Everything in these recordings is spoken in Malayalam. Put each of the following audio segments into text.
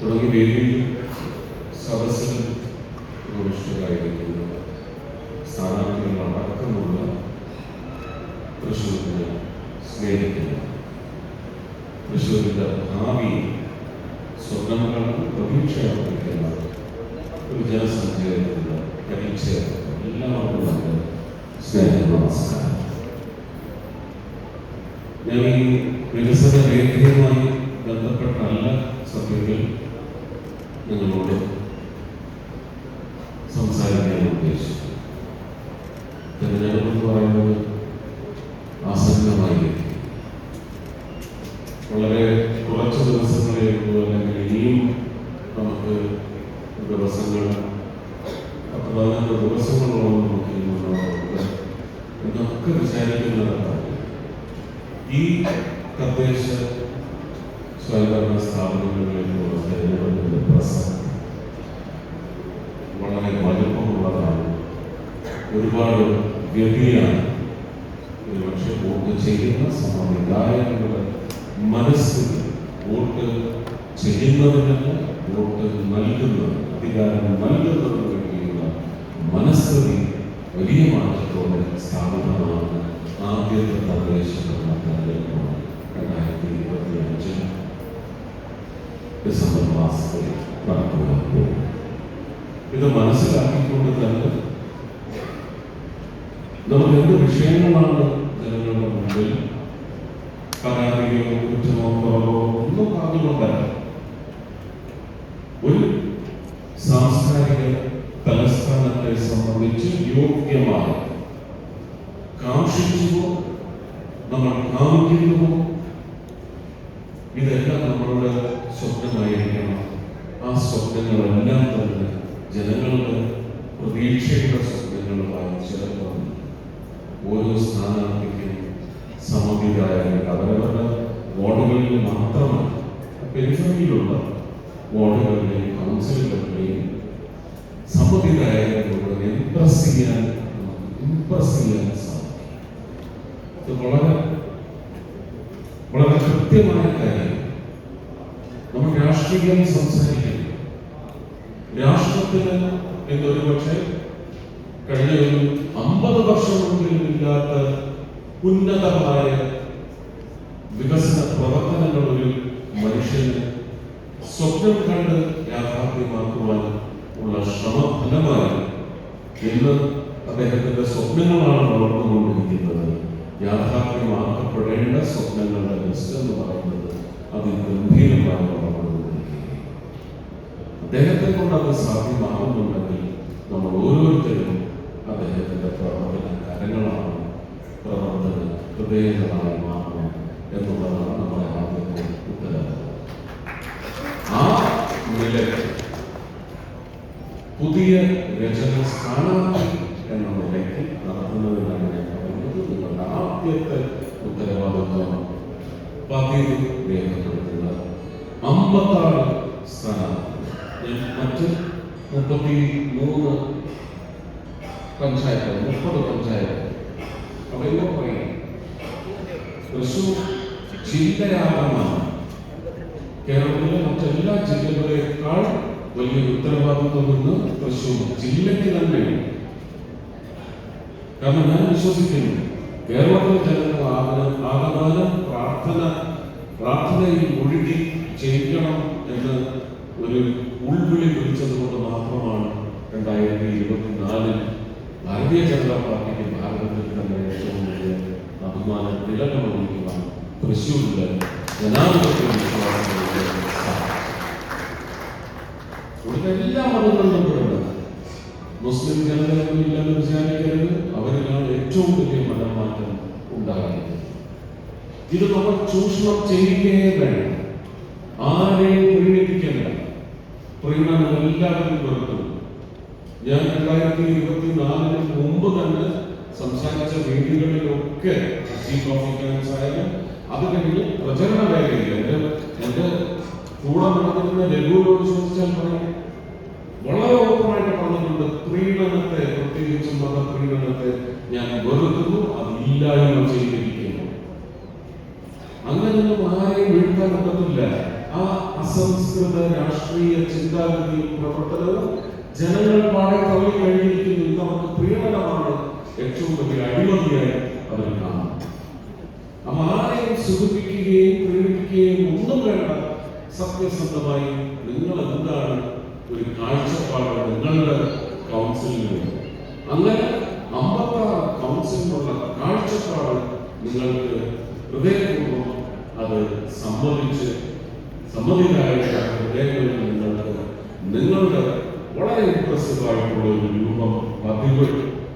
തുടങ്ങി. വേദിയിൽ സദസ്സിൽ പ്രവിഷ്ടരായിരിക്കുന്ന സ്ഥാനാർത്ഥികൾ അടക്കമുള്ള തൃശ്ശൂരിനെ സ്നേഹിക്കുന്നു തൃശ്ശൂരിന്റെ ഭാവി സ്വർണങ്ങളാണ് പ്രതീക്ഷയാർപ്പിക്കുന്ന ഒരു ജനസഞ്ചയത്തിന്റെ പരീക്ഷ എല്ലാവർക്കും നല്ല സ്നേഹ നമസ്കാരം. ഞാൻ ഈ വികസന രേഖയുമായി ബന്ധപ്പെട്ടല്ല സത്യത്തിൽ നിങ്ങളോട് സംസാരിക്കാൻ ഉദ്ദേശിച്ചു തിരഞ്ഞെടുപ്പ് എന്ന് പറയുന്നത് ആസന്നമായി വളരെ കുറച്ച് ദിവസങ്ങളെ ഉള്ളൂ അല്ലെങ്കിൽ ഇനിയും നമുക്ക് ദിവസങ്ങൾ പതിനഞ്ച് ദിവസങ്ങളോളം നമുക്ക് മുന്നോട്ടുണ്ട് എന്നൊക്കെ വിചാരിക്കുന്നതാണ് ഈ തദ്ദേശ സ്വയംഭരണ സ്ഥാപനങ്ങളിലേക്കുള്ള തെരഞ്ഞെടുപ്പിന്റെ പ്രസക്തി വളരെ വലുപ്പമുള്ളതാണ്. ഒരുപാട് ഗതിയാണ്. ഒരുപക്ഷെ വോട്ട് ചെയ്യുന്ന സമ്മതിദായകരുടെ മനസ്സിൽ വോട്ട് ചെയ്യുന്നതിനല്ല വോട്ട് നൽകുന്നത് അധികാരം നൽകുന്നതിന് വേണ്ടിയുള്ള മനസ്സിൽ വലിയ മാറ്റത്തോടെ സ്ഥാപിതമാണ് ആദ്യത്തെ തദ്ദേശ ഭരണ തെരഞ്ഞെടുപ്പാണ് രണ്ടായിരത്തി ഇരുപത്തി അഞ്ചിൽ ഡിസംബർ മാസത്തിൽ നടക്കുവാൻ ഇത് മനസ്സിലാക്കിക്കൊണ്ട് തന്നെ നമുക്ക് എന്ത് വിഷയങ്ങളാണ് ജനങ്ങളുടെ മുമ്പിൽ പരാതിയോ കുറ്റമോ കുറവോ ഒന്നും പറഞ്ഞുകൊണ്ടല്ല. ഒരു സാംസ്കാരിക തലസ്ഥാനത്തെ സംബന്ധിച്ച് യോഗ്യമായ കാക്ഷിച്ചുവോ നമ്മൾ കാമിക്കുന്നുവോ ഇതെല്ലാം നമ്മളുടെ സ്വപ്നമായിരിക്കണം ആ സ്വപ്നങ്ങളെല്ലാം തന്നെ ജനങ്ങളുടെ പ്രതീക്ഷയുടെ സ്വപ്നങ്ങളുമായി ചേർന്ന് ഓരോ സ്ഥാനാർത്ഥിക്കും സമഗ്രരായ അവരവരുടെ വാർഡുകളിൽ മാത്രമല്ല പെരിഫറിയിലുള്ള വാർഡുകളിലെയും കൗൺസിലുകളിലെയും സമ്മതിദായകരോട് ഇംപ്രസ് ചെയ്യാൻ ഇംപ്രസ് ചെയ്യാൻ സാധിക്കും ഇത് വളരെ വളരെ കൃത്യമായ കാര്യം നമ്മൾ രാഷ്ട്രീയം സംസാരിക്കുന്നു രാഷ്ട്രത്തിന് എന്നൊരു പക്ഷേ ഒരു അമ്പത് വർഷമെങ്കിലും ഇല്ലാത്ത ഉന്നതമായ വികസന പ്രവർത്തനങ്ങൾ ഒരു മനുഷ്യന് സ്വപ്നം കണ്ട് യാഥാർത്ഥ്യമാക്കുവാൻ ഉള്ള ശ്രമഫലമായി ഇന്ന് അദ്ദേഹത്തിന്റെ സ്വപ്നങ്ങളാണ് വളർന്നുകൊണ്ടിരിക്കുന്നത്. യാഥാർത്ഥ്യമാക്കപ്പെടേണ്ട സ്വപ്നങ്ങളുടെ ലിസ്റ്റ് എന്ന് പറയുന്നത് അതിഗംഭീരമായി വളർന്നുകൊണ്ടിരിക്കുകയാണ്. അദ്ദേഹത്തെ കൊണ്ട് അത് സാധ്യമാകുന്നുണ്ടെങ്കിൽ നമ്മൾ ഓരോരുത്തരും അദ്ദേഹത്തിന്റെ പ്രവർത്തന കരങ്ങളാണ് പ്രവർത്തന ഹൃദയങ്ങളായി മാറണം എന്നുള്ളതാണ് നമ്മുടെ ആദ്യത്തെ ഉത്തരവാദിത്വം ആ നില പുതിയ രചന സ്ഥാനാർത്ഥി എന്ന നിലയ്ക്ക് നടത്തുന്നതിനാണ് ഞാൻ പറയുന്നത്. നിങ്ങളുടെ ആദ്യത്തെ ഉത്തരവാദിത്വം പതിവ് രേഖപ്പെടുത്തുക അമ്പത്താറ് സ്ഥാനാർത്ഥി. ഞാൻ മറ്റ് മുപ്പത്തി മൂന്ന് പഞ്ചായത്ത് മുപ്പത് പഞ്ചായത്ത് അപ്പൊ എന്നെ പറയും തൃശൂർ ജില്ലയാകമാണ് കേരളത്തിലെ മറ്റെല്ലാ വലിയ ഉത്തരവാദിത്വം ഇന്ന് തൃശൂർ ജില്ലയ്ക്ക് കാരണം ഞാൻ വിശ്വസിക്കുന്നു കേരളത്തിലെ ജനങ്ങൾ ആകെ ആകമാനം പ്രാർത്ഥന പ്രാർത്ഥനയിൽ ഒഴുകി ജയിക്കണം എന്ന് ഒരു ഉൾവിളി വിളിച്ചതുകൊണ്ട് മാത്രമാണ് രണ്ടായിരത്തി ഇരുപത്തിനാലിൽ ഭാരതീയ ജനതാ പാർട്ടിക്ക് ഭാരതത്തിൽ തന്നെ ഏറ്റവും വലിയ അഭിമാനം തിലകമൊഴിക്കുവാൻ തൃശ്ശൂരിലെ ജനാധിപത്യ വിശ്വാസങ്ങളുടെ എല്ലാ മതങ്ങളിലും പെടുന്നത് മുസ്ലിം ജനതയൊന്നും ഇല്ലെന്ന് വിചാരിക്കരുത്. അവരിലാണ് ഏറ്റവും വലിയ മതമാറ്റം ഉണ്ടാകുന്നത്. ഇത് നമ്മൾ ചൂഷണം ചെയ്യുകയേ വേണം ആരെയും പ്രീണിപ്പിക്കണ്ട പ്രീണനം എല്ലാവരും വെറുക്കുന്നു. ഞാൻ രണ്ടായിരത്തി ഇരുപത്തി നാലിന് മുമ്പ് തന്നെ സംസാരിച്ച വേദികളിലൊക്കെ ചീഫ് ഓഫ് ഇക്കണോമിക്സ് ആയാലും അത് കഴിഞ്ഞ് പ്രചരണ വേദിയിൽ എന്റെ കൂടെ നടന്നിരുന്ന രഘുവിനോട് ചോദിച്ചാൽ പറയും വളരെ ഓപ്പണായിട്ട് പറഞ്ഞിട്ടുണ്ട് പ്രീണനത്തെ പ്രത്യേകിച്ച് മത പ്രീണനത്തെ ഞാൻ വെറുക്കുന്നു അത് ഇല്ലായ്മ ചെയ്തിരിക്കുന്നു. അങ്ങനെയൊന്നും ആരെയും വീഴ്ത്താൻ പറ്റത്തില്ല. ആ അസംസ്കൃത രാഷ്ട്രീയ ചിന്താഗതിയും പ്രവർത്തനവും ജനങ്ങൾ പാടെ തള്ളി കഴിഞ്ഞിരിക്കുന്നു ഇത് അവർക്ക് പ്രിയകരമാണ് ഏറ്റവും വലിയ അഴിമതിയായി അവർ കാണും. അപ്പൊ ആരെയും സുഖിപ്പിക്കുകയും പ്രേരിപ്പിക്കുകയും ഒന്നും വേണ്ട സത്യസന്ധമായി നിങ്ങൾ എന്താണ് ഒരു കാഴ്ചപ്പാട് നിങ്ങളുടെ കൗൺസിലിന്? അങ്ങനെ അമ്പത്താറ് കൗൺസിലിനുള്ള കാഴ്ചപ്പാട് നിങ്ങൾക്ക് ഹൃദയപൂർവം അത് സമ്മതിച്ച് സമ്മതിതായ ഹൃദയങ്ങളിൽ നിങ്ങൾക്ക് നിങ്ങളുടെ വളരെ ഇൻട്രസ്റ്റഡ് ആയിട്ടുള്ള ഒരു രൂപം പതിവ്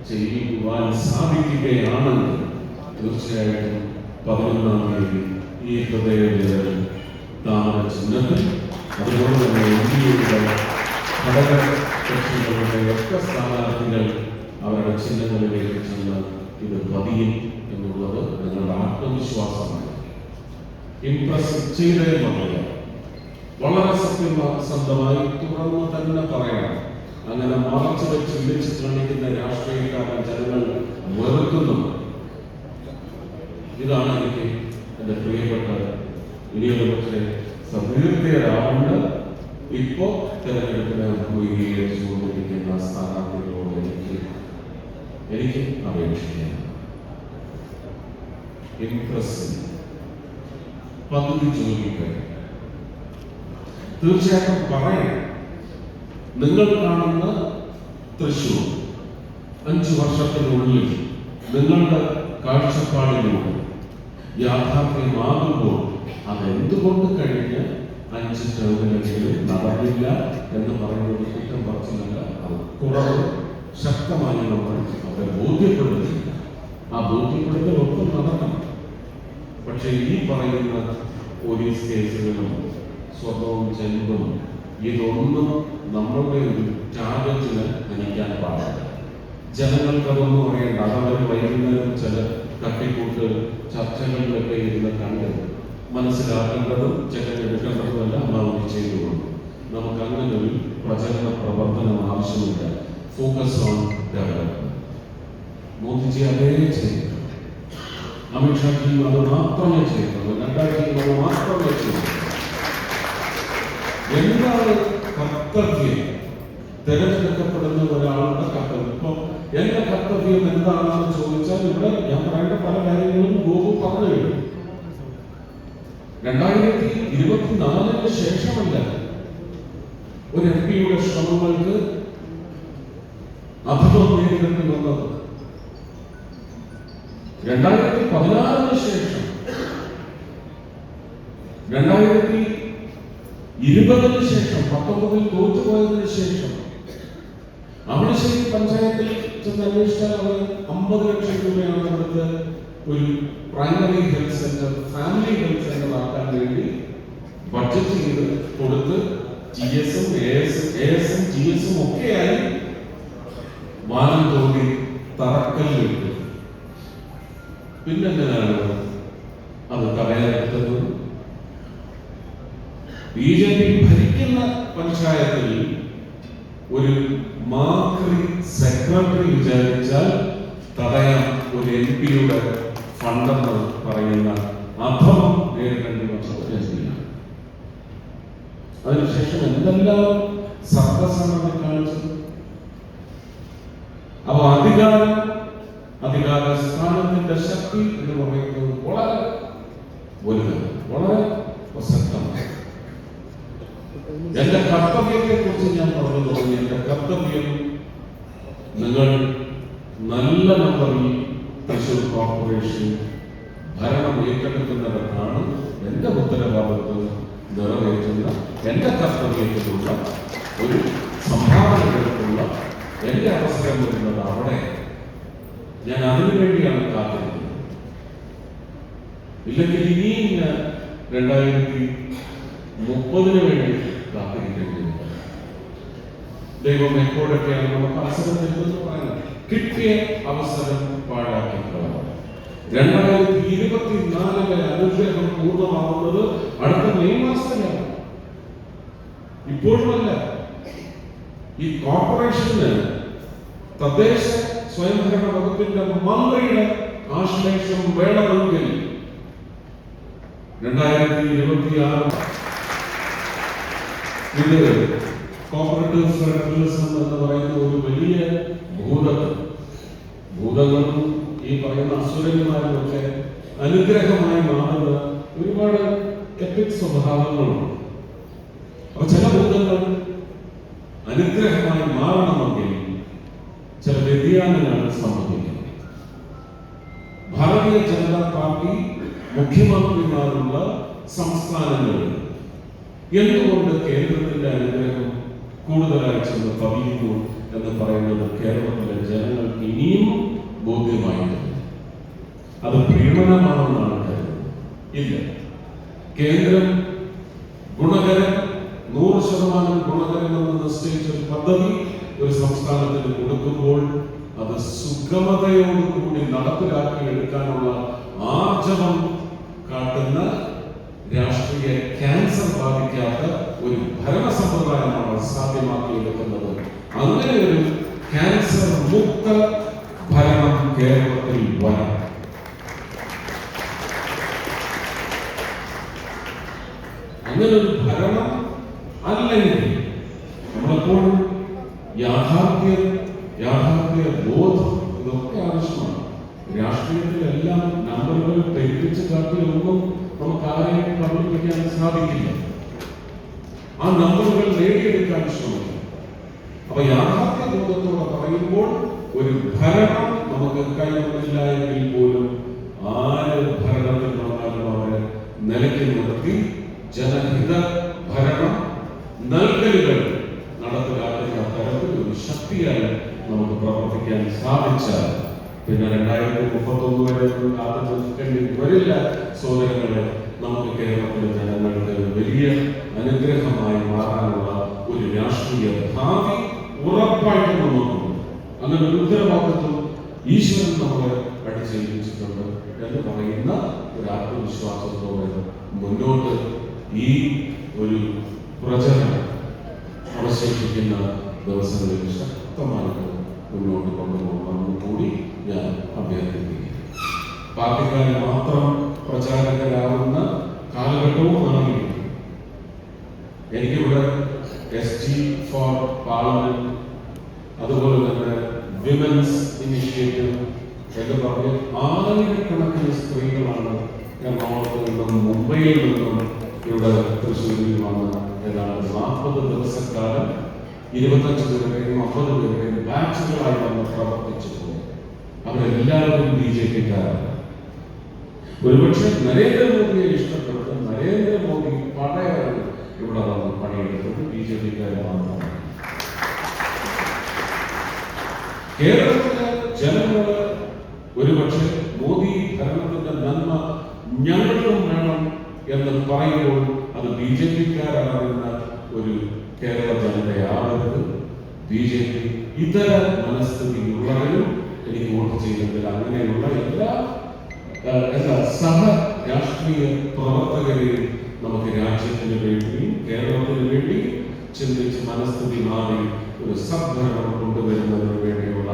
ചെയ്യുവാൻ സാധിക്കുകയാണെങ്കിൽ തീർച്ചയായിട്ടും പതിനൊന്നാം തീയതി ഈ ഹൃദയവേദന താമര ചിഹ്നത്തിൽ അതുപോലെ തന്നെ ഇന്ത്യയുടെ ഘടക കക്ഷികളുടെ ഒക്കെ സ്ഥാനാർത്ഥികൾ അവരുടെ ചിഹ്നങ്ങളിലേക്ക് ചെന്ന് ഇത് പതിയും എന്നുള്ളത് നിങ്ങളുടെ ആത്മവിശ്വാസമാണ് ഇംപ്രസ് ചെയ്തേ മതിയാവും വളരെ സത്യസന്ധമായി തുറന്നു തന്നെ പറയണം. അങ്ങനെ മറച്ചു വെച്ച് വിളിച്ച് ശ്രമിക്കുന്ന രാഷ്ട്രീയക്കാരൻ ജനങ്ങൾ വെറുക്കുന്നുണ്ട് ഇതാണ് എനിക്ക് എന്റെ പ്രിയപ്പെട്ട ഇനിയൊരു പക്ഷേ സദീർഘരാവുന്ന ഇപ്പോ തെരഞ്ഞെടുപ്പിനെ അഭിമുഖീകരിച്ചുകൊണ്ടിരിക്കുന്ന സ്ഥാനാർത്ഥികളോട് എനിക്ക് എനിക്ക് അപേക്ഷിക്കാം. ഇംപ്രസ് പദ്ധതി ചോദിക്കുക തീർച്ചയായിട്ടും പറയണം നിങ്ങൾ കാണുന്ന തൃശൂർ അഞ്ചു വർഷത്തിനുള്ളിൽ നിങ്ങളുടെ കാഴ്ചപ്പാടിലൂടെ യാഥാർത്ഥ്യമാകുമ്പോൾ അതെന്തുകൊണ്ട് കഴിഞ്ഞ് അഞ്ച് ടേമിനെങ്കിലും നടന്നില്ല എന്ന് പറയുന്നത് കുറ്റം പറച്ചിലല്ല അത് കുറവ്. ശക്തമായി നമ്മൾ അവരെ ബോധ്യപ്പെടുത്തില്ല ആ ബോധ്യപ്പെടുത്തൽ നടക്കണം പക്ഷേ ഈ പറയുന്ന പോലീസ് കേസുകളും സ്വർണവും ചെമ്പും ഇതൊന്നും നമ്മളുടെ ഒരു ടാർഗറ്റിന് നയിക്കാൻ പാടില്ല. ജനങ്ങൾക്ക് അതൊന്നും അറിയണ്ട. അതവർ വൈകുന്നേരം ചില കട്ടിക്കൂട്ട് ചർച്ചകളിലൊക്കെ ഇരുന്ന് കണ്ട് മനസ്സിലാക്കേണ്ടതും ചെക്കെടുക്കേണ്ടതുമെല്ലാം നാം ചെയ്തുകൊണ്ട്. നമുക്ക് അങ്ങനെ ഒരു പ്രചരണ പ്രവർത്തനം ആവശ്യമില്ല. ഫോക്കസ് ഓൺ ഡെവലപ്മെന്റ് മോദിജി അതേ ചെയ്തു അമിത്ഷാജിയും അത് മാത്രമേ ചെയ്തുള്ളൂ. നഡ്ഡാജിയും അത് മാത്രമേ ചെയ്തു എന്താണ് കർത്തവ്യം. തിരഞ്ഞെടുക്കപ്പെടുന്ന ഒരാളുടെ കർത്തവ്യം. ഇപ്പൊ എന്റെ കർത്തവ്യം എന്താണെന്ന് ചോദിച്ചാൽ ഇവിടെ ഞാൻ പറയേണ്ട പല കാര്യങ്ങളും ഗോപു പറഞ്ഞു കഴിഞ്ഞു രണ്ടായിരത്തി ഇരുപത്തിനാലിന് ശേഷമല്ല. ഒരു എം പിയുടെ ശ്രമങ്ങൾക്ക് അഭിമുഖം നേരിടേണ്ടി വന്നത്. രണ്ടായിരത്തി പതിനാറിന് ശേഷം. രണ്ടായിരത്തി ഇരുപതിന് ശേഷം പത്തൊമ്പതിൽ തോറ്റുപോയതിനു ശേഷം അമലശ്ശേരി പഞ്ചായത്തിൽ ചെന്ന് അന്വേഷിച്ചാൽ അവർ അമ്പത് ലക്ഷം രൂപയാണ് അവർക്ക് ഒരു primary health centre family health centre ആക്കാൻ വേണ്ടി ബഡ്ജറ്റ് ചെയ്ത് കൊടുത്ത് ജി എസും A S A M G S M ഒക്കെയായി വാനം തോന്നി തറക്കല്ലിട്ടു പിന്നെന്തിനാണ് അത് തടയാൻ തടയാനെടുത്തത് ബി ജെ പി ഭരിക്കുന്ന പഞ്ചായത്തിൽ ഒരു മാക്രി സെക്രട്ടറി വിചാരിച്ചാൽ തടയാൻ ഒരു എം പിയുടെ ഫണ്ടെന്ന് പറയുന്ന അധമം നേരിടേണ്ടി വന്നത് രജനിയാണ് അതിനുശേഷം എന്തെല്ലാം സർക്കസാണ് കാണിച്ചത്? അപ്പൊ അധികാരം അധികാര സ്ഥാനത്തിന്റെ ശക്തി എന്ന് പറയുന്നത് വളരെ വലുതാണ് വളരെ പ്രസക്തമാണ് എന്റെ കർത്തവ്യത്തെ കുറിച്ച് ഞാൻ പറഞ്ഞു തുടങ്ങി എന്റെ കർത്തവ്യം നിങ്ങൾ നല്ല നമ്പറിൽ തൃശൂർ കോർപ്പറേഷൻ ഭരണം ഏറ്റെടുക്കുന്നിടത്താണ് എന്റെ ഉത്തരവാദിത്വം നിറവേറ്റുന്ന എന്റെ കർത്തവ്യത്തിലുള്ള ഒരു സംഭാവനകൾക്കുള്ള എന്റെ അവസരം വരുന്നത് അവിടെ. ഞാൻ അതിനു വേണ്ടിയാണ് കാത്തിരിക്കുന്നത്. ഇല്ലെങ്കിൽ ഇനിയും ഞാൻ രണ്ടായിരത്തി മുപ്പതിന് വേണ്ടി. ദൈവം എപ്പോഴൊക്കെയാണ് നമുക്ക് അവസരം തരുന്നത് പറയുന്നത് കിട്ടിയ അവസരം പാഴാക്കി രണ്ടായിരത്തി ഇരുപത്തിനാലിലെ അനുഗ്രഹം പൂർണമാകുന്നത് അടുത്ത മെയ് മാസത്തിലാണ് ഇപ്പോഴുമല്ല. ഈ കോർപ്പറേഷന് തദ്ദേശ സ്വയംഭരണ വകുപ്പിന്റെ മന്ത്രിയുടെ ആശ്ലേഷം വേണമെങ്കിൽ രണ്ടായിരത്തി ഇരുപത്തി ആറ് ഇത് കോപ്പറേറ്റീവ് ഫെഡറലിസം എന്ന് പറയുന്ന ഒരു വലിയ ഭൂതം ഭൂതങ്ങളും ഈ പറയുന്ന അസുരന്മാരും ഒക്കെ അനുഗ്രഹമായി മാറുന്ന ഒരുപാട് എപ്പിക് സ്വഭാവങ്ങളുണ്ട്. അപ്പൊ ചില ഭൂതങ്ങൾ അനുഗ്രഹമായി മാറണമെങ്കിൽ ചില വ്യതിയാനങ്ങൾ സംഭവിക്കുന്നത്. ഭാരതീയ ജനതാ പാർട്ടി മുഖ്യമന്ത്രിമാരുള്ള സംസ്ഥാനങ്ങളിൽ എന്തുകൊണ്ട് കേന്ദ്രത്തിന്റെ അനുഗ്രഹം കൂടുതലായി ചെന്ന് പതിയുന്നു എന്ന് പറയുന്നത് കേരളത്തിലെ ജനങ്ങൾക്ക് ഇനിയും ബോധ്യമായിട്ടില്ല അത് പ്രീണനമാണെന്നാണ് ഇല്ല. കേന്ദ്രം ഗുണകരം നൂറ് ശതമാനം ഗുണകരം എന്ന് നിശ്ചയിച്ച ഒരു പദ്ധതി ഒരു സംസ്ഥാനത്തിന് കൊടുക്കുമ്പോൾ അത് സുഗമതയോടുകൂടി നടപ്പിലാക്കി എടുക്കാനുള്ള ആർജവം കാട്ടുന്ന രാഷ്ട്രീയ ക്യാൻസർ ബാധിക്കാത്ത ഒരു ഭരണ സമ്പ്രദായമാണ് സാധ്യമാക്കിയെടുക്കുന്നത് അങ്ങനെ ഒരു ക്യാൻസർ മുക്ത ഭരണം കേരളത്തിൽ വരാം. അങ്ങനെ ഭരണം അല്ലെങ്കിൽ നമ്മളെപ്പോഴും യാഥാർത്ഥ്യ യാഥാർത്ഥ്യ ബോധം ഇതൊക്കെ ആവശ്യമാണ്. രാഷ്ട്രീയത്തിലെല്ലാം നമ്പറുകൾ പെരുപ്പിച്ച് കാട്ടിയൊന്നും നമുക്ക് ആരെയും പ്രവർത്തിക്കാൻ സാധിക്കില്ല. ആ നമ്പറുകൾ നേടിയെടുക്കാൻ ശ്രമിക്കും. അപ്പൊ യാഥാർത്ഥ്യ ബോധത്തോടെ പറയുമ്പോൾ ഒരു ഭരണം നമുക്ക് കൈവന്നില്ല എങ്കിൽ പോലും ആര് ഭരണത്തിൽ വന്നാലും അവരെ നിലയ്ക്ക് നിർത്തി ജനഹിത ഭരണം നൽകലുകൾ നടപ്പിലാക്കുന്ന തരത്തിൽ ഒരു ശക്തിയായി നമുക്ക് പ്രവർത്തിക്കാൻ സാധിച്ചാൽ പിന്നെ രണ്ടായിരത്തി മുപ്പത്തി ഒന്ന് വരെ ഒന്നും വരില്ല സോദരങ്ങളെ നമുക്ക് കേരളത്തിലെ ജനങ്ങൾക്ക് വലിയ അനുഗ്രഹമായി മാറാനുള്ള ഒരു രാഷ്ട്രീയ ഭാവി ഉറപ്പായിട്ടും നമുക്കുണ്ട് അങ്ങനെ ഒരു ഉത്തരവാദിത്വം ഈശ്വരൻ നമ്മളെ അടിച്ചേൽപ്പിച്ചിട്ടുണ്ട് എന്ന് പറയുന്ന ഒരു ആത്മവിശ്വാസത്തോടെ മുന്നോട്ട് ഈ ഒരു പ്രചരണം അവശേഷിക്കുന്ന ദിവസങ്ങളിൽ ശക്തമായിട്ട് മുന്നോട്ട് കൊണ്ടുപോകണമെന്ന് കൂടി ഞാൻ അഭ്യർത്ഥിക്കുന്നു. പാർട്ടിക്കാരെ മാത്രം പ്രചാരകരാകുന്ന കാലഘട്ടവും മാറിയിരിക്കുന്നു എനിക്കിവിടെ എസ് ജി ഫോർ പാർലമെന്റ് അതുപോലെ തന്നെ വിമൻസ് ഇനിഷ്യേറ്റീവ് എന്ന് പറഞ്ഞ് ആയിരക്കണക്കിന് സ്ത്രീകളാണ് എറണാകുളത്ത് നിന്നും മുംബൈയിൽ നിന്നും ഇവിടെ തൃശ്ശൂരിൽ വന്ന് ഏതാണ്ട് നാൽപ്പത് ദിവസക്കാലം ഇരുപത്തഞ്ച് പേരുടെയും അമ്പത് പേരുടെയും ബാച്ചുകളായി വന്ന് പ്രവർത്തിച്ചു പോയി അവരെല്ലാവരും ബി ജെ പിക്കാരാണ് ഒരുപക്ഷെ നരേന്ദ്രമോദിയെ ഇഷ്ടപ്പെട്ട് നരേന്ദ്രമോദി പടയാണ് ഇവിടെ വന്ന് പണിയെടുത്തത് ബി ജെ പിക്കാരെ മാത്രമാണ് കേരളത്തിലെ ജനങ്ങൾ ഒരുപക്ഷെ മോദി ഭരണത്തിന്റെ നന്മ ഞങ്ങൾക്കും വേണം എന്ന് പറയുമ്പോൾ അത് ബി ജെ പിക്കാരാണെന്ന ഒരു കേരള ജനതയാവരുത് ബി ജെ പി ഇതര മനസ്ഥിതിയുള്ളവരും എനിക്ക് വോട്ട് ചെയ്യുന്നതിൽ അങ്ങനെയുള്ള എല്ലാ എല്ലാ സഹ രാഷ്ട്രീയ പ്രവർത്തകരെയും നമുക്ക് രാജ്യത്തിന് വേണ്ടിയും കേരളത്തിന് വേണ്ടി ചിന്തിച്ച് മനസ്ഥിതി മാറി ഒരു സദ്ഭരണം കൊണ്ടുവരുന്നതിന് വേണ്ടിയുള്ള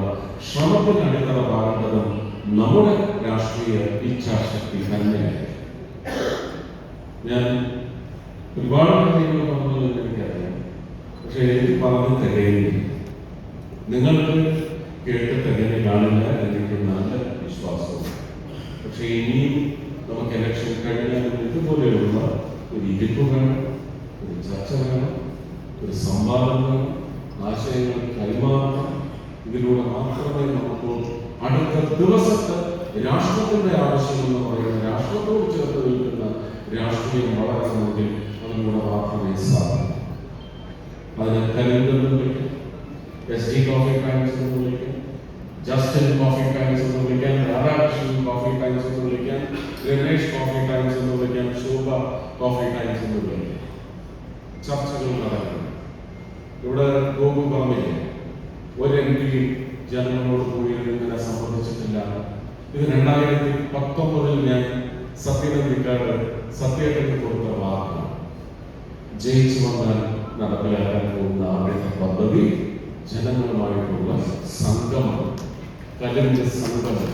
ശ്രമത്തിന് അടിത്തറ പാടേണ്ടതും നമ്മുടെ രാഷ്ട്രീയ ഇച്ഛാശക്തി തന്നെയായിരിക്കും. ഞാൻ ഒരുപാട് കാര്യങ്ങൾ പറഞ്ഞു പക്ഷെ പറഞ്ഞു തികയുന്നില്ല നിങ്ങൾക്ക് കേട്ട് തികഞ്ഞ് കാണില്ല എനിക്ക് നല്ല വിശ്വാസവും പക്ഷെ ഇനിയും നമുക്ക് ഇലക്ഷൻ കഴിഞ്ഞാൽ ഇതുപോലെയുള്ള ഒരു ഇരിപ്പ് വേണം ഒരു ചർച്ച വേണം ഒരു സംവാദം വേണം ആശയങ്ങൾ കൈമാറണം. ഇതിലൂടെ മാത്രമേ നമുക്ക് അടുത്ത ദിവസത്തെ രാഷ്ട്രത്തിന്റെ ആവശ്യം എന്ന് പറയുന്ന രാഷ്ട്രത്തോട് ചേർത്ത് നിൽക്കുന്ന രാഷ്ട്രീയം വളരണമെങ്കിൽ അതിലൂടെ മാത്രമേ സാധിക്കൂ. അതിന് കരുതെന്ന് വിളിക്കാം എസ് ഡി കോഫി ടൈംസ് എന്ന് വിളിക്കും. ജസ്റ്റിൻ കോഫി ടൈംസ് എന്ന് വിളിക്കാം. രാധാകൃഷ്ണൻ കോഫി ടൈംസ് എന്ന് വിളിക്കാം. രമേഷ് കോഫി ടൈംസ് എന്ന് വിളിക്കാം. ശോഭ കോഫി ടൈംസ് എന്ന് വിളിക്കാം. ചർച്ചകൾ നടക്കുന്നു. ഇവിടെ ഗോപു പറഞ്ഞില്ലേ? ഒരു എം പി ജനങ്ങളോട് കൂടി ഇങ്ങനെ സംബന്ധിച്ചിട്ടില്ല. ഇത് രണ്ടായിരത്തി പത്തൊമ്പതിൽ ഞാൻ സത്യനന്ദിക്കാട് സത്യത്തിന് കൊടുത്ത വാക്കാണ് ജയിച്ചു വന്നാൽ നടപ്പിലാക്കാൻ പോകുന്ന ആദ്യത്തെ പദ്ധതി ജനങ്ങളുമായിട്ടുള്ള സംഗമം കലിന്റെ സംഗമം.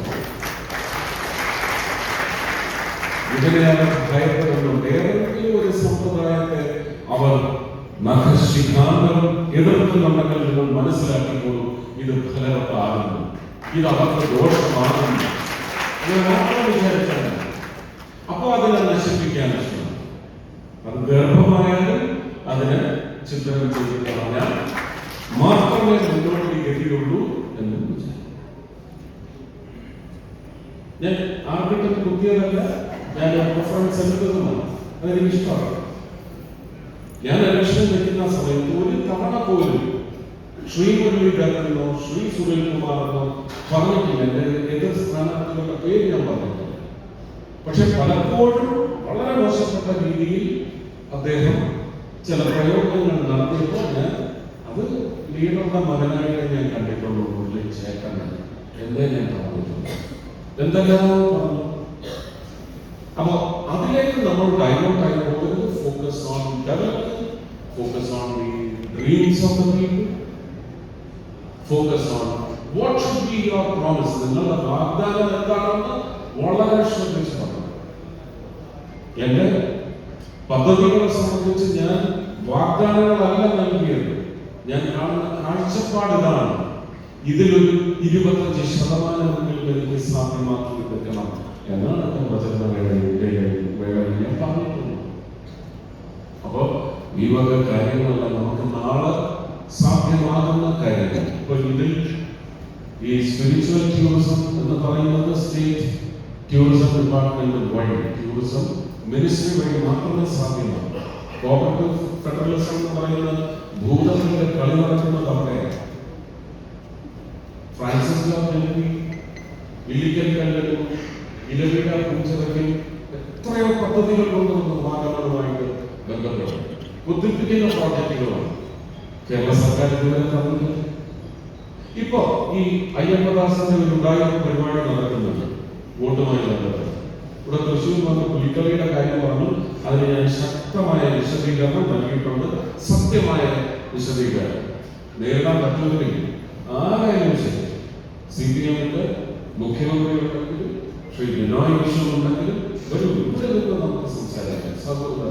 ഇതിനെ അവർ ഭയപ്പെടുന്നുണ്ട് ഏതെങ്കിലും ഒരു സമ്പ്രദായത്തെ അവർ നഖശിഖാന്തം എതിർക്കുന്നുണ്ടെങ്കിൽ നിങ്ങൾ മനസ്സിലാക്കുമ്പോൾ ഇത് ഫലവത്താകുന്നു. ഇത് അവർക്ക് ദോഷമാകുന്നു. വിചാരിച്ചാൽ മതി. അതിനെ നശിപ്പിക്കാൻ ശ്രമം അത് ഗർഭമായാലും അതിന് ചിന്തനം ചെയ്ത് പറഞ്ഞാൽ മാത്രമേ മുന്നോട്ട് ഗതിയുള്ളൂ എന്ന് ഞാൻ ആർക്കിട്ടും കുത്തിയതല്ല ഞാൻ റെഫറൻസ് എടുത്തതുമാണ് അതെനിക്ക് ഇഷ്ടമാണ്. ഞാൻ ഇലക്ഷൻ നിൽക്കുന്ന സമയത്ത് ഒരു തവണ പോലും ശ്രീ മുരളീധരനെന്നോ ശ്രീ സുനിൽകുമാറെന്നോ പറഞ്ഞിട്ടില്ല. എന്റെ എതിർ സ്ഥാനാർത്ഥികളുടെ പേര് ഞാൻ പറഞ്ഞിട്ടില്ല. പക്ഷെ പലപ്പോഴും വളരെ മോശപ്പെട്ട രീതിയിൽ അദ്ദേഹം ചില പ്രയോഗങ്ങൾ നടത്തിയപ്പോൾ ഞാൻ അത് ലീഡറുടെ മകനായിട്ട് ഞാൻ കണ്ടിട്ടുള്ളൂ മുരളി ചേട്ടൻ എന്തേ ഞാൻ പറഞ്ഞിട്ടുണ്ട് എന്തെല്ലാം പറഞ്ഞു അപ്പൊ അതിലേക്ക് നമ്മൾ ഡൈവേർട്ട് ആയി പോകരുത് focus on development focus on the dreams of the people focus on what should be your promise നിങ്ങളുടെ വാഗ്ദാനം എന്താണെന്ന് വളരെ ശ്രദ്ധിച്ച് പറഞ്ഞു എന്റെ പദ്ധതികളെ സംബന്ധിച്ച് ഞാൻ വാഗ്ദാനങ്ങളല്ല നൽകിയത്. ഞാൻ കാണുന്ന കാഴ്ചപ്പാട് ഇതാണ് ഇതിലൊരു ഇരുപത്തഞ്ച് ശതമാനമെങ്കിലും എനിക്ക് സാധ്യമാക്കി എടുക്കണം എന്നാണ് എന്റെ പ്രചരണ വേളയിൽ ഞാൻ പറഞ്ഞിട്ടുള്ളത്. അപ്പോ ഈ വക കാര്യങ്ങളെല്ലാം നമുക്ക് നാളെ സാധ്യമാകുന്ന കാര്യങ്ങൾ. ഇപ്പൊ ഇതിൽ ഈ സ്പിരിച്വൽ ടൂറിസം എന്ന് പറയുന്നത് സ്റ്റേറ്റ് ടൂറിസം ഡിപ്പാർട്ട്മെന്റ് വഴി ടൂറിസം മിനിസ്ട്രി വഴി മാത്രമേ സാധ്യമാണ് കോപ്പറേറ്റീവ് ഫെഡറലിസം എന്ന് പറയുന്ന ഭൂതത്തിന്റെ കളി നടക്കുന്ന തവണയാണ് ഫ്രാൻസിസ് ഇല്ലിക്കൽ കല്ലലും ഇലവിട പൂച്ചതയ്ക്കും എത്രയോ പദ്ധതികൾ കൊണ്ടുവന്നു വാഗമണുമായിട്ട് ബന്ധപ്പെട്ട് ബുദ്ധിപ്പിക്കുന്ന പ്രോജക്റ്റുകളാണ്. കേരള സർക്കാർ ഇതുവരെ തന്നിട്ടില്ല ഇപ്പോ ഈ അയ്യപ്പദാസന്റെ ഒരു ഉണ്ടായ പരിപാടി നടക്കുന്നുണ്ട്. വോട്ടുമായി ബന്ധപ്പെട്ട്. ഇവിടെ തൃശ്ശൂർ വന്ന പുലിക്കളിയുടെ കാര്യം പറഞ്ഞു. അതിന് ഞാൻ ശക്തമായ വിശദീകരണം നൽകിയിട്ടുണ്ട്. സത്യമായ വിശദീകരണം. നേരിടാൻ പറ്റുമെങ്കിൽ ആരായാലും ശരി. സി പി എമ്മിന്റെ മുഖ്യമന്ത്രി ഉണ്ടെങ്കിലും ശ്രീ ബിനോയ് വിഷ്ണു ഉണ്ടെങ്കിലും ഒരു വിവരത്തിൽ നമുക്ക് സംസാരിക്കാം. സൗഹൃദ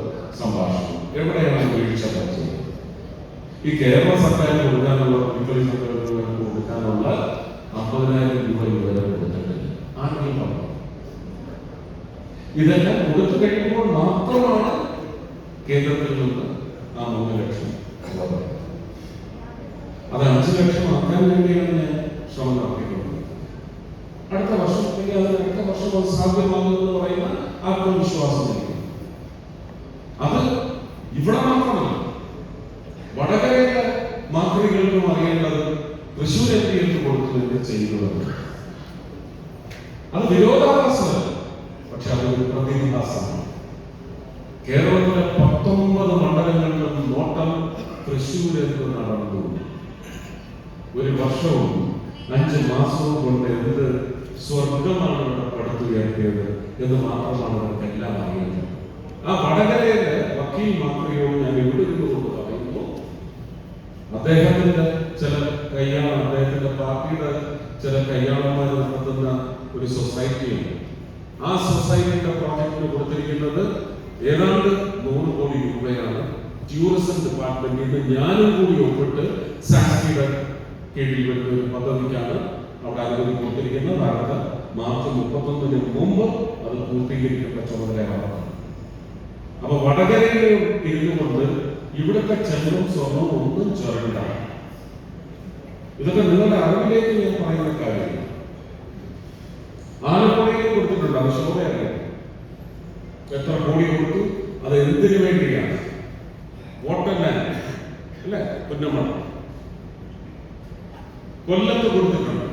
സംഭാഷണം. എവിടെയാണ് വീഴ്ച പറ്റുന്നത് ഈ കേരള സർക്കാരിന് കൊടുക്കാനുള്ള പുലിക്കളി സംഘടനകൾക്ക് കൊടുക്കാനുള്ള അമ്പതിനായിരം രൂപ ഇതുവരെ കൊടുത്തിട്ടില്ല. ആരെങ്കിലും പറഞ്ഞു ഇതെല്ലാം കൊടുത്തു കഴിയുമ്പോൾ മാത്രമാണ് കേന്ദ്രത്തിൽ നിന്ന് ആ മൂന്ന് ലക്ഷം അത് അഞ്ച് ലക്ഷം ആക്കാൻ വേണ്ടിയാണ് ഞാൻ ശ്രമം നടത്തിയിട്ടുള്ളത്. അടുത്ത വർഷം അടുത്ത വർഷം അത് സാധ്യമാകുമെന്ന് പറയുന്ന ആത്മവിശ്വാസം എനിക്ക്. അത് ഇവിടെ മാത്രമല്ല വടകരയിലെ മാതൃകകൾക്കും അറിയേണ്ടത് തൃശ്ശൂർ എം പി എടുത്ത് കൊടുത്തു എന്ന് ചെയ്യുന്നത്. അത് വിരോധാഭാസമല്ല. പക്ഷെ അതൊരു പ്രതിഭാസമാണ് കേരളത്തിലെ പത്തൊമ്പത് മണ്ഡലങ്ങളിലും നോട്ടം തൃശ്ശൂർ നടന്നു. ഒരു വർഷവും അഞ്ച് മാസവും കൊണ്ട് എന്ത് സ്വർഗമാണ് ഇവിടെ പടുത്തുയർത്തിയത് എന്ന് മാത്രമാണ് അവർക്ക് എല്ലാം അറിയുന്നത്. ആ വടകരയിലെ വക്കീൽ മാത്രയോട് ഞാൻ ഇവിടെ നിന്നുകൊണ്ട് പറയുന്നു അദ്ദേഹത്തിന്റെ ചില കയ്യാളം അദ്ദേഹത്തിന്റെ പാർട്ടിയുടെ ചില കയ്യാളന്മാർ നടത്തുന്ന ഒരു സൊസൈറ്റിയുണ്ട് ആ സൊസൈറ്റിയുടെ പ്രോജക്റ്റിന് കൊടുത്തിരിക്കുന്നത് ഏതാണ്ട് നൂറ് കോടി രൂപയാണ് ടൂറിസം ഡിപ്പാർട്ട്മെന്റിൽ നിന്ന് ഞാനും കൂടി ഒപ്പിട്ട് സാക്സിയുടെ കീഴിൽ വരുന്ന ഒരു പദ്ധതിക്കാണ് അവിടെ അനുമതി കൊടുത്തിരിക്കുന്നത്. അടുത്ത മാർച്ച് മുപ്പത്തൊന്നിന് മുമ്പ് അത് പൂർത്തീകരിക്കേണ്ട ചുമതലയാണ്. അപ്പൊ വടകരയിൽ ഇരുന്നു കൊണ്ട് ഇവിടുത്തെ ചെമ്പും സ്വർണവും ഒന്നും ചേർണ്ട ഇതൊക്കെ നിങ്ങളുടെ അറിവിലേക്ക് ഞാൻ പറയുന്ന കാര്യമാണ് ആലപ്പുഴയിൽ കൊടുത്തിട്ടുണ്ട്. അത് ശോഭയല്ല എത്ര കോടി കൊടുത്തു? അത് എന്തിനു വേണ്ടിയാണ്? വോട്ടല്ല അല്ലേ? പുന്നമണ കൊല്ലത്ത് കൊടുത്തിട്ടുണ്ട്.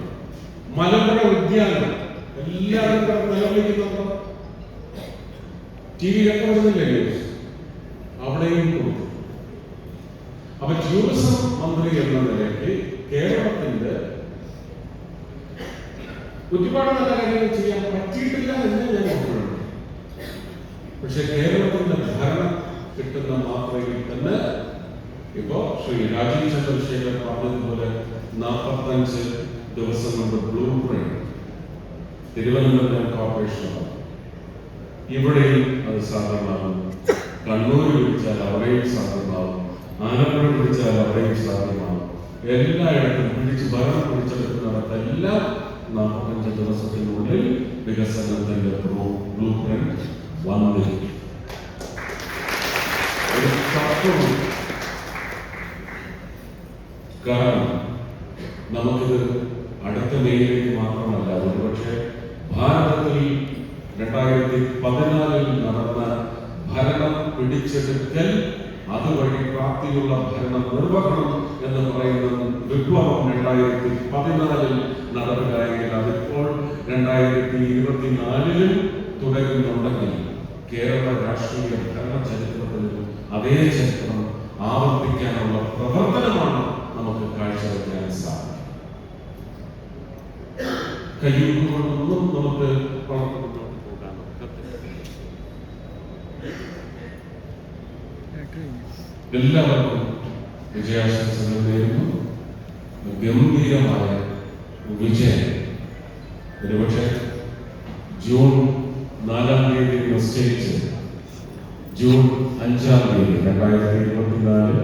മലമ്പുഴ ഉദ്യാനം എല്ലാവരും നിലവിളിക്കുന്നുണ്ടോ ടി വി വരുന്നില്ലേ അവിടെയും കൊടുത്തു. അപ്പൊ ടൂറിസം മന്ത്രി എന്ന നിലയ്ക്ക് കേരളത്തിന്റെ ഒരുപാട് നല്ല കാര്യങ്ങൾ ചെയ്യാൻ പറ്റിയിട്ടില്ല എന്ന് ഞാൻ ഓർക്കുന്നുണ്ട് പക്ഷെ കേരളത്തിന്റെ ഭരണം കിട്ടുന്ന മാത്രയിൽ തന്നെ ഇപ്പോ ശ്രീ രാജീവ് ചന്ദ്രശേഖർ പറഞ്ഞതുപോലെ നാൽപ്പത്തഞ്ച് ദിവസം കൊണ്ട് ബ്ലൂ പ്രിന്റ് തിരുവനന്തപുരം കോർപ്പറേഷൻ ഇവിടെയും അത് സാധ്യമാകും. കണ്ണൂർ വിളിച്ചാൽ അവിടെയും സാധ്യമാകും. ആലപ്പുഴ വിളിച്ചാൽ അവിടെയും സാധ്യമാകും. എല്ലായിടത്തും പിടിച്ച് ഭരണം പിടിച്ചെടുക്കുന്നിടത്തെല്ലാം നാൽപ്പത്തഞ്ച് ദിവസത്തിനുള്ളിൽ വികസനത്തിന്റെ ബ്ലൂ പ്രിന്റ് വന്നിരിക്കും. കാരണം നമുക്കിത് അടുത്ത മേഖലയ്ക്ക് മാത്രമല്ല ഒരുപക്ഷെ ഭാരതത്തിൽ രണ്ടായിരത്തി പതിനാലിൽ നടന്ന ഭരണം പിടിച്ചെടുക്കൽ അതുവഴി പ്രാപ്തിയുള്ള ഭരണം നിർവഹണം എന്ന് പറയുന്ന വിപ്ലവം രണ്ടായിരത്തി പതിനാലിൽ നടപ്പിലായെങ്കിൽ അതിപ്പോൾ രണ്ടായിരത്തി ഇരുപത്തിനാലിലും തുടരുന്നുണ്ടെങ്കിൽ കേരള രാഷ്ട്രീയ ഭരണ ചരിത്രത്തിലും അതേ ചരിത്രം ആവർത്തിക്കാനുള്ള പ്രവർത്തനമാണ് നമുക്ക് കാഴ്ചവെക്കാൻ സാധിക്കും. നമുക്ക്. എല്ലാവർക്കും വിജയാശംസകൾ നേരുന്നു. ഗംഭീരമായ വിജയം. ഒരുപക്ഷെ ജൂൺ നാലാം തീയതി നിശ്ചയിച്ച് ജൂൺ അഞ്ചാം തീയതി രണ്ടായിരത്തി ഇരുപത്തിനാല്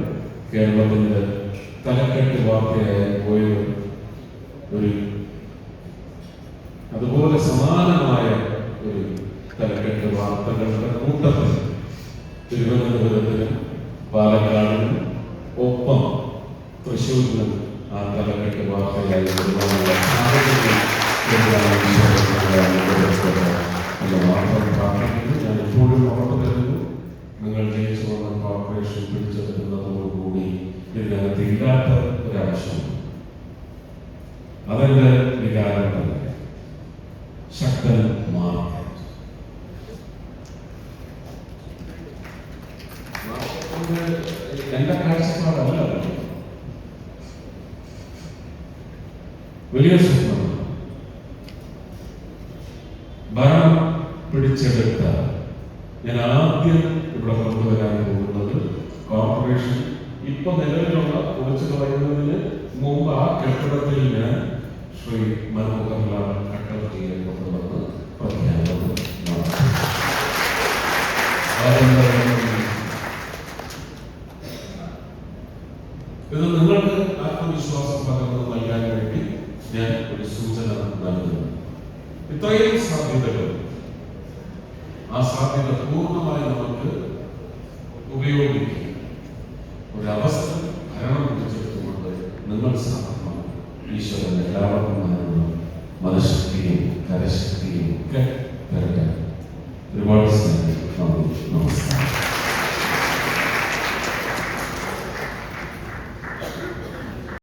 കേരളത്തിന്റെ തലക്കെട്ട് വാർത്തയായി പോയത് ഒരു അതുപോലെ സമാനമായ ഒരു തലക്കെട്ട് വാർത്തകളുടെ കൂട്ടത്തിൽ തിരുവനന്തപുരത്തിനും പാലക്കാടിനും ഒപ്പം തൃശ്ശൂരിനും ആ തലക്കെട്ട് വാർത്തയായി മാത്രം പ്രാർത്ഥിക്കുന്നു ഞാൻ എപ്പോഴും ഉറപ്പ് തരുന്നു നിങ്ങൾ ജയിച്ചു വന്ന കോർപ്പറേഷൻ പിടിച്ചെടുക്കുന്നതോടുകൂടി ഇതിനകത്ത് വികാരം തന്നെ ശക്തൻ മാറും എന്റെ കാഴ്ചപ്പാടല്ല അത്. വലിയ സ്വപ്നം ഭരണം പിടിച്ചെടുത്ത ഞാൻ ആദ്യം ഇവിടെ കൊണ്ടുവരാൻ പോകുന്നത് കോർപ്പറേഷൻ ഇപ്പൊ നിലവിലുള്ള പൊളിച്ചു പറയുന്നതിന് മുമ്പ് ആ കെട്ടിടത്തിൽ ഞാൻ